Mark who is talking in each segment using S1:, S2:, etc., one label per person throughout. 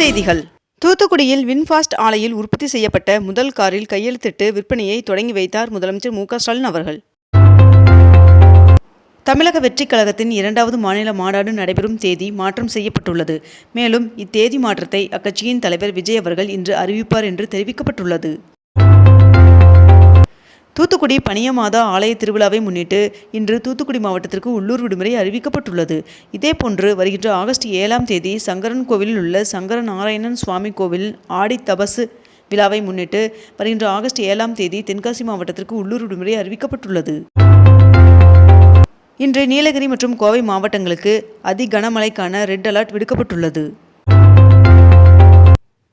S1: செய்திகள் தூத்துக்குடியில் வின்ஃபாஸ்ட் ஆலையில் உற்பத்தி செய்யப்பட்ட முதல் காரில் கையெழுத்திட்டு விற்பனையை தொடங்கி வைத்தார் முதலமைச்சர் மு ஸ்டாலின் அவர்கள் தமிழக வெற்றிக் கழகத்தின் இரண்டாவது மாநில மாநாடு நடைபெறும் தேதி மாற்றம் செய்யப்பட்டுள்ளது மேலும் இத்தேதி மாற்றத்தை அக்கட்சியின் தலைவர் விஜய் அவர்கள் இன்று அறிவிப்பார் என்று தெரிவிக்கப்பட்டுள்ளது தூத்துக்குடி பனியமாதா ஆலய திருவிழாவை முன்னிட்டு இன்று தூத்துக்குடி மாவட்டத்திற்கு உள்ளூர் விடுமுறை அறிவிக்கப்பட்டுள்ளது இதேபோன்று வருகின்ற ஆகஸ்ட் ஏழாம் தேதி சங்கரன் கோவிலில் உள்ள சங்கர நாராயணன் சுவாமி கோவில் ஆடி தபசு விழாவை முன்னிட்டு வருகின்ற ஆகஸ்ட் ஏழாம் தேதி தென்காசி மாவட்டத்திற்கு உள்ளூர் விடுமுறை அறிவிக்கப்பட்டுள்ளது இன்று நீலகிரி மற்றும் கோவை மாவட்டங்களுக்கு அதி கனமழைக்கான ரெட் அலர்ட் விடுக்கப்பட்டுள்ளது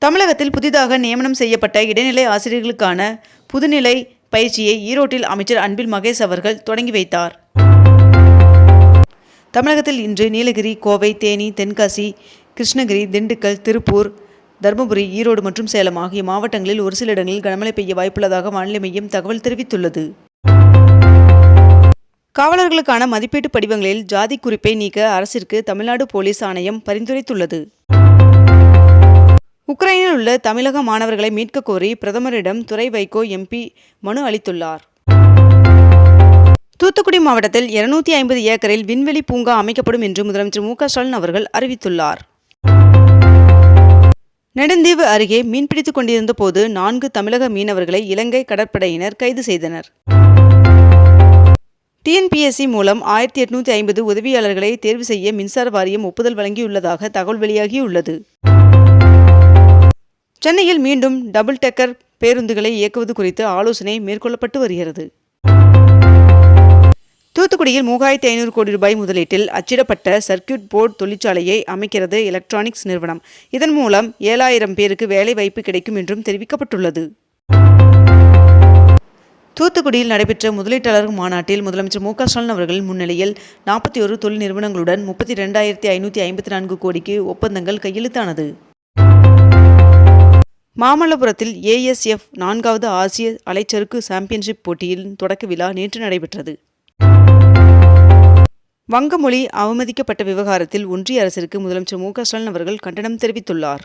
S1: தமிழகத்தில் புதிதாக நியமனம் செய்யப்பட்ட இடைநிலை ஆசிரியர்களுக்கான புதுநிலை பயிற்சியை ஈரோட்டில் அமைச்சர் அன்பில் மகேஷ் அவர்கள் தொடங்கி வைத்தார் தமிழகத்தில் இன்று நீலகிரி கோவை தேனி தென்காசி கிருஷ்ணகிரி திண்டுக்கல் திருப்பூர் தருமபுரி ஈரோடு மற்றும் சேலம் ஆகிய மாவட்டங்களில் ஒரு சில இடங்களில் கனமழை பெய்ய வாய்ப்புள்ளதாக வானிலை மையம் தகவல் தெரிவித்துள்ளது காவலர்களுக்கான மதிப்பீட்டு படிவங்களில் ஜாதி குறிப்பை நீக்க அரசிற்கு தமிழ்நாடு போலீஸ் ஆணையம் பரிந்துரைத்துள்ளது உக்ரைனில் உள்ள தமிழக மாணவர்களை மீட்கக் கோரி பிரதமரிடம் துறை வைகோ எம்பி மனு அளித்துள்ளார் தூத்துக்குடி மாவட்டத்தில் இருநூத்தி ஐம்பது ஏக்கரில் விண்வெளி பூங்கா அமைக்கப்படும் என்று முதலமைச்சர் மு ஸ்டாலின் அவர்கள் அறிவித்துள்ளார் நெடுந்தீவு அருகே மீன்பிடித்துக் கொண்டிருந்த போது நான்கு தமிழக மீனவர்களை இலங்கை கடற்படையினர் கைது செய்தனர் டிஎன்பிஎஸ்சி மூலம் ஆயிரத்தி எட்நூத்தி ஐம்பது உதவியாளர்களை தேர்வு செய்ய மின்சார வாரியம் ஒப்புதல் வழங்கியுள்ளதாக தகவல் வெளியாகியுள்ளது சென்னையில் மீண்டும் டபுள் டெக்கர் பேருந்துகளை இயக்குவது குறித்து ஆலோசனை மேற்கொள்ளப்பட்டு வருகிறது தூத்துக்குடியில் மூவாயிரத்தி ஐநூறு கோடி ரூபாய் முதலீட்டில் அச்சிடப்பட்ட சர்க்கியூட் போர்டு தொழிற்சாலையை அமைக்கிறது எலக்ட்ரானிக்ஸ் நிறுவனம் இதன் மூலம் ஏழாயிரம் பேருக்கு வேலை வாய்ப்பு கிடைக்கும் என்றும் தெரிவிக்கப்பட்டுள்ளது தூத்துக்குடியில் நடைபெற்ற முதலீட்டாளர் மாநாட்டில் முதலமைச்சர் மு ஸ்டாலின் அவர்கள் முன்னிலையில் நாற்பத்தி ஒரு தொழில் நிறுவனங்களுடன் முப்பத்தி ரெண்டாயிரத்தி ஐநூற்றி ஐம்பத்தி நான்கு கோடிக்கு ஒப்பந்தங்கள் கையெழுத்தானது மாமல்லபுரத்தில் ஏஎஸ்எஃப் நான்காவது ஆசிய அலைச்சறுக்கு சாம்பியன்ஷிப் போட்டியின் தொடக்க விழா நேற்று நடைபெற்றது வங்கமொழி அவமதிக்கப்பட்ட விவகாரத்தில் ஒன்றிய அரசிற்கு முதலமைச்சர் மு ஸ்டாலின் அவர்கள் கண்டனம் தெரிவித்துள்ளார்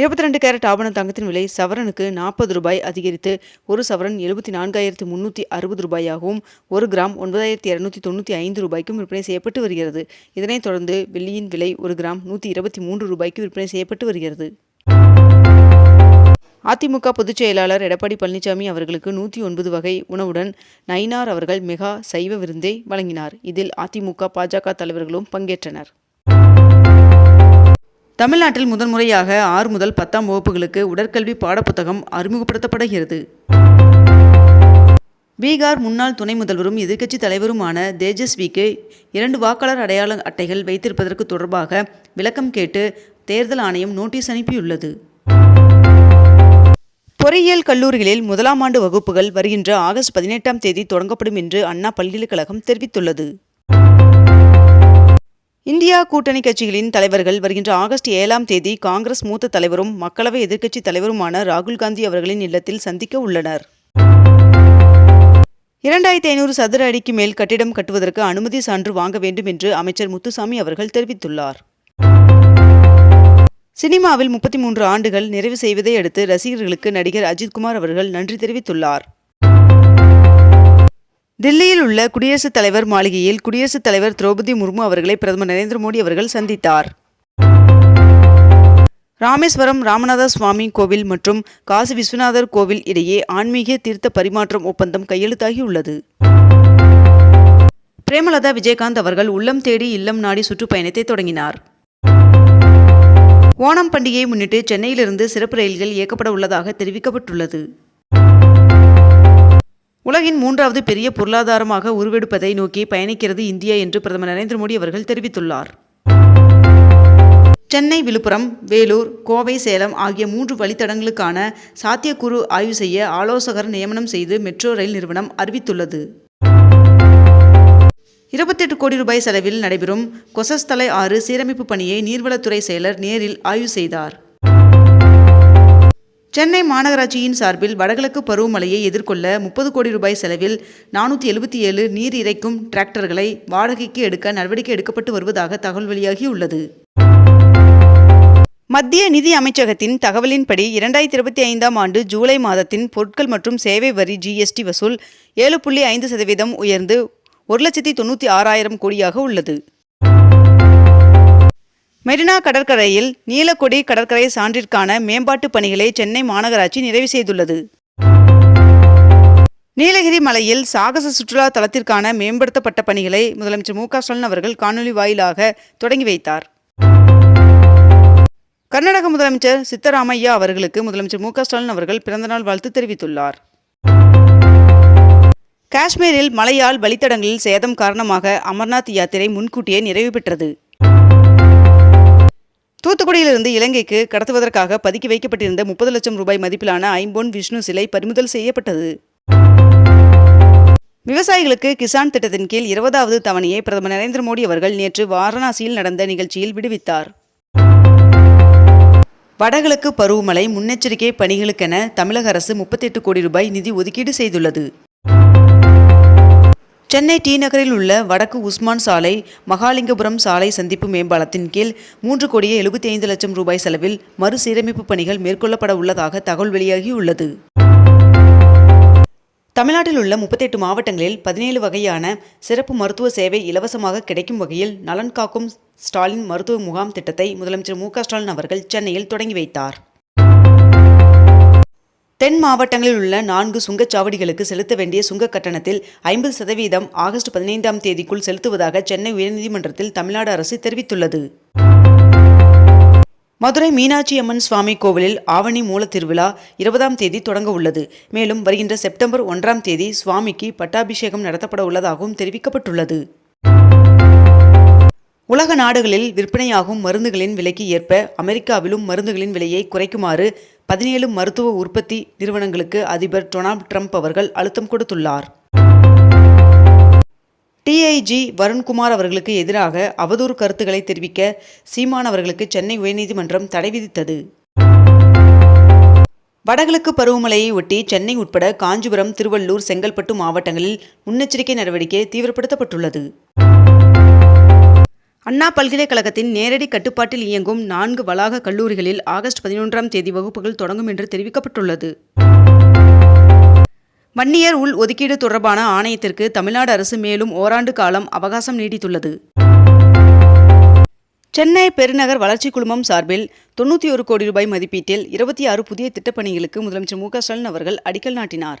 S1: இருபத்தி ரெண்டு கேரட் ஆபண தங்கத்தின் விலை சவரனுக்கு நாற்பது ரூபாய் அதிகரித்து ஒரு சவரன் எழுபத்தி நான்காயிரத்து முன்னூற்றி அறுபது ரூபாயாகவும் ஒரு கிராம் ஒன்பதாயிரத்தி இரநூத்தி தொண்ணூற்றி ஐந்து ரூபாய்க்கும் விற்பனை செய்யப்பட்டு வருகிறது இதனைத் தொடர்ந்து வெள்ளியின் விலை ஒரு கிராம் நூற்றி இருபத்தி மூன்று ரூபாய்க்கு விற்பனை செய்யப்பட்டு வருகிறது அதிமுக பொதுச்செயலாளர் எடப்பாடி பழனிசாமி அவர்களுக்கு நூற்றி ஒன்பது வகை உணவுடன் நயினார் அவர்கள் மெகா சைவ விருந்தை வழங்கினார் இதில் அதிமுக பாஜக தலைவர்களும் பங்கேற்றனர் தமிழ்நாட்டில் முதன்முறையாக ஆறு முதல் பத்தாம் வகுப்புகளுக்கு உடற்கல்வி பாடப்புத்தகம் அறிமுகப்படுத்தப்படுகிறது பீகார் முன்னாள் துணை முதல்வரும் எதிர்க்கட்சி தலைவருமான தேஜஸ்விக்கு இரண்டு வாக்காளர் அடையாள அட்டைகள் வைத்திருப்பதற்கு தொடர்பாக விளக்கம் கேட்டு தேர்தல் ஆணையம் நோட்டீஸ் அனுப்பியுள்ளது பொறியியல் கல்லூரிகளில் முதலாம் ஆண்டு வகுப்புகள் வருகின்ற ஆகஸ்ட் பதினெட்டாம் தேதி தொடங்கப்படும் என்று அண்ணா பல்கலைக்கழகம் தெரிவித்துள்ளது இந்தியா கூட்டணி கட்சிகளின் தலைவர்கள் வருகின்ற ஆகஸ்ட் ஏழாம் தேதி காங்கிரஸ் மூத்த தலைவரும் மக்களவை எதிர்க்கட்சித் தலைவருமான ராகுல் காந்தி அவர்களின் இல்லத்தில் சந்திக்க உள்ளனர் இரண்டாயிரத்தி ஐநூறு சதுர அடிக்கு மேல் கட்டிடம் கட்டுவதற்கு அனுமதி சான்று வாங்க வேண்டும் என்று அமைச்சர் முத்துசாமி அவர்கள் தெரிவித்துள்ளார் சினிமாவில் முப்பத்தி மூன்று ஆண்டுகள் நிறைவு செய்வதை அடுத்து ரசிகர்களுக்கு நடிகர் அஜித்குமார் அவர்கள் நன்றி தெரிவித்துள்ளார் தில்லியில் உள்ள குடியரசுத் தலைவர் மாளிகையில் குடியரசுத் தலைவர் திரௌபதி முர்மு அவர்களை பிரதமர் நரேந்திர மோடி அவர்கள் சந்தித்தார் ராமேஸ்வரம் ராமநாத சுவாமி கோவில் மற்றும் காசி விஸ்வநாதர் கோவில் இடையே ஆன்மீக தீர்த்த பரிமாற்றம் ஒப்பந்தம் கையெழுத்தாகியுள்ளது பிரேமலதா விஜயகாந்த் அவர்கள் உள்ளம் தேடி இல்லம் நாடி சுற்றுப்பயணத்தை தொடங்கினார் ஓணம் பண்டிகையை முன்னிட்டு சென்னையிலிருந்து சிறப்பு ரயில்கள் இயக்கப்பட உள்ளதாக தெரிவிக்கப்பட்டுள்ளது உலகின் மூன்றாவது பெரிய பொருளாதாரமாக உருவெடுப்பதை நோக்கி பயணிக்கிறது இந்தியா என்று பிரதமர் நரேந்திர மோடி அவர்கள் தெரிவித்துள்ளார் சென்னை விழுப்புரம் வேலூர் கோவை சேலம் ஆகிய மூன்று வழித்தடங்களுக்கான சாத்தியக்கூறு ஆய்வு செய்ய ஆலோசகர் நியமனம் செய்து மெட்ரோ ரயில் நிறுவனம் அறிவித்துள்ளது இருபத்தெட்டு கோடி ரூபாய் செலவில் நடைபெறும் கொசஸ்தலை ஆறு சீரமைப்பு பணியை நீர்வளத்துறை செயலர் நேரில் ஆய்வு செய்தார் சென்னை மாநகராட்சியின் சார்பில் வடகிழக்கு பருவமழையை எதிர்கொள்ள முப்பது கோடி ரூபாய் செலவில் நானூற்றி எழுபத்தி ஏழு நீர் இறைக்கும் டிராக்டர்களை வாடகைக்கு எடுக்க நடவடிக்கை எடுக்கப்பட்டு வருவதாக தகவல் வெளியாகியுள்ளது மத்திய நிதி அமைச்சகத்தின் தகவலின்படி இரண்டாயிரத்தி இருபத்தி ஐந்தாம் ஆண்டு ஜூலை மாதத்தின் பொருட்கள் மற்றும் சேவை வரி ஜிஎஸ்டி வசூல் ஏழு புள்ளி ஐந்து சதவீதம் உயர்ந்து ஒரு லட்சத்தி தொண்ணூற்றி ஆறாயிரம் கோடியாக உள்ளது மெரினா கடற்கரையில் நீலக்கொடி கடற்கரை சான்றிற்கான மேம்பாட்டு பணிகளை சென்னை மாநகராட்சி நிறைவு செய்துள்ளது நீலகிரி மலையில் சாகச சுற்றுலா தளத்திற்கான மேம்படுத்தப்பட்ட பணிகளை முதலமைச்சர் மு க ஸ்டாலின் அவர்கள் காணொலி வாயிலாக தொடங்கி வைத்தார் கர்நாடக முதலமைச்சர் சித்தராமையா அவர்களுக்கு முதலமைச்சர் மு க ஸ்டாலின் அவர்கள் பிறந்தநாள் வாழ்த்து தெரிவித்துள்ளார் காஷ்மீரில் மழையால் வழித்தடங்களில் சேதம் காரணமாக அமர்நாத் யாத்திரை முன்கூட்டியே நிறைவு பெற்றது தூத்துக்குடியிலிருந்து இலங்கைக்கு கடத்துவதற்காக பதுக்கி வைக்கப்பட்டிருந்த முப்பது லட்சம் ரூபாய் மதிப்பிலான ஐம்பொன் விஷ்ணு சிலை பறிமுதல் செய்யப்பட்டது விவசாயிகளுக்கு கிசான் திட்டத்தின் கீழ் இருபதாவது தவணையை பிரதமர் நரேந்திர மோடி அவர்கள் நேற்று வாரணாசியில் நடந்த நிகழ்ச்சியில் விடுவித்தார் வடகிழக்கு பருவமழை முன்னெச்சரிக்கை பணிகளுக்கென தமிழக அரசு முப்பத்தி எட்டு கோடி ரூபாய் நிதி ஒதுக்கீடு செய்துள்ளது சென்னை டி நகரில் உள்ள வடக்கு உஸ்மான் சாலை மகாலிங்கபுரம் சாலை சந்திப்பு மேம்பாலத்தின் கீழ் மூன்று கோடியே எழுபத்தி ஐந்து லட்சம் ரூபாய் செலவில் மறுசீரமைப்பு பணிகள் மேற்கொள்ளப்பட உள்ளதாக தகவல் வெளியாகியுள்ளது தமிழ்நாட்டில் உள்ள முப்பத்தெட்டு மாவட்டங்களில் பதினேழு வகையான சிறப்பு மருத்துவ சேவை இலவசமாக கிடைக்கும் வகையில் நலன் காக்கும் ஸ்டாலின் மருத்துவ முகாம் திட்டத்தை முதலமைச்சர் மு ஸ்டாலின் அவர்கள் சென்னையில் தொடங்கி வைத்தார் தென் மாவட்டங்களில் உள்ள நான்கு சுங்கச்சாவடிகளுக்கு செலுத்த வேண்டிய சுங்க கட்டணத்தில் ஐம்பது சதவீதம் ஆகஸ்ட் பதினைந்தாம் தேதிக்குள் செலுத்துவதாக சென்னை உயர்நீதிமன்றத்தில் தமிழ்நாடு அரசு தெரிவித்துள்ளது மதுரை மீனாட்சி அம்மன் சுவாமி கோவிலில் ஆவணி மூலத்திருவிழா இருபதாம் தேதி தொடங்க உள்ளது மேலும் வருகின்ற செப்டம்பர் ஒன்றாம் தேதி சுவாமிக்கு பட்டாபிஷேகம் நடத்தப்பட உள்ளதாகவும் தெரிவிக்கப்பட்டுள்ளது உலக நாடுகளில் விற்பனையாகும் மருந்துகளின் விலைக்கு ஏற்ப அமெரிக்காவிலும் மருந்துகளின் விலையை குறைக்குமாறு பதினேழு மருத்துவ உற்பத்தி நிறுவனங்களுக்கு அதிபர் டொனால்ட் ட்ரம்ப் அவர்கள் அழுத்தம் கொடுத்துள்ளார் டிஐஜி வருண்குமார் அவர்களுக்கு எதிராக அவதூறு கருத்துக்களை தெரிவிக்க சீமானவர்களுக்கு சென்னை உயர்நீதிமன்றம் தடை விதித்தது வடகிழக்கு பருவமழையை ஒட்டி சென்னை உட்பட காஞ்சிபுரம் திருவள்ளூர் செங்கல்பட்டு மாவட்டங்களில் முன்னெச்சரிக்கை நடவடிக்கை தீவிரப்படுத்தப்பட்டுள்ளது அண்ணா பல்கலைக்கழகத்தின் நேரடி கட்டுப்பாட்டில் இயங்கும் நான்கு வளாக கல்லூரிகளில் ஆகஸ்ட் பதினொன்றாம் தேதி வகுப்புகள் தொடங்கும் என்று தெரிவிக்கப்பட்டுள்ளது வன்னியர் உள் ஒதுக்கீடு தொடர்பான ஆணையத்திற்கு தமிழ்நாடு அரசு மேலும் ஓராண்டு காலம் அவகாசம் நீடித்துள்ளது சென்னை பெருநகர் வளர்ச்சி குழுமம் சார்பில் தொண்ணூற்றி ஒரு கோடி ரூபாய் மதிப்பீட்டில் இருபத்தி ஆறு புதிய திட்டப்பணிகளுக்கு முதலமைச்சர் மு க ஸ்டாலின் அவர்கள் அடிக்கல் நாட்டினார்